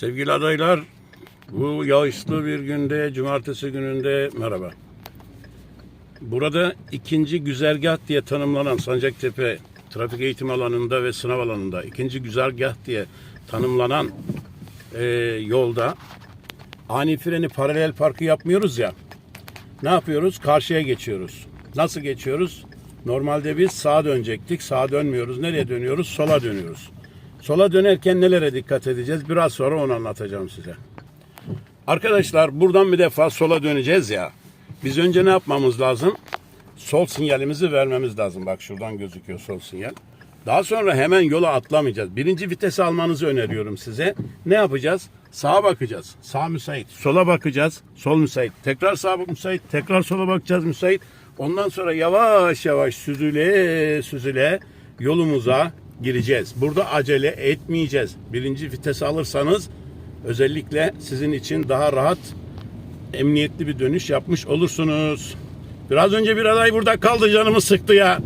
Sevgili adaylar, bu yağışlı bir günde, cumartesi gününde merhaba. Burada ikinci güzergah diye tanımlanan Sancaktepe trafik eğitim alanında ve sınav alanında ikinci güzergah diye tanımlanan e, yolda ani freni paralel parkı yapmıyoruz ya. Ne yapıyoruz? Karşıya geçiyoruz. Nasıl geçiyoruz? Normalde biz sağa dönecektik. Sağa dönmüyoruz. Nereye dönüyoruz? Sola dönüyoruz. Sola dönerken nelere dikkat edeceğiz? Biraz sonra onu anlatacağım size. Arkadaşlar buradan bir defa sola döneceğiz ya. Biz önce ne yapmamız lazım? Sol sinyalimizi vermemiz lazım. Bak şuradan gözüküyor sol sinyal. Daha sonra hemen yola atlamayacağız. Birinci vitesi almanızı öneriyorum size. Ne yapacağız? Sağa bakacağız. Sağ müsait. Sola bakacağız. Sol müsait. Tekrar sağ müsait. Tekrar sola bakacağız müsait. Ondan sonra yavaş yavaş süzüle süzüle yolumuza gireceğiz. Burada acele etmeyeceğiz. Birinci vitesi alırsanız özellikle sizin için daha rahat emniyetli bir dönüş yapmış olursunuz. Biraz önce bir aday burada kaldı canımı sıktı ya.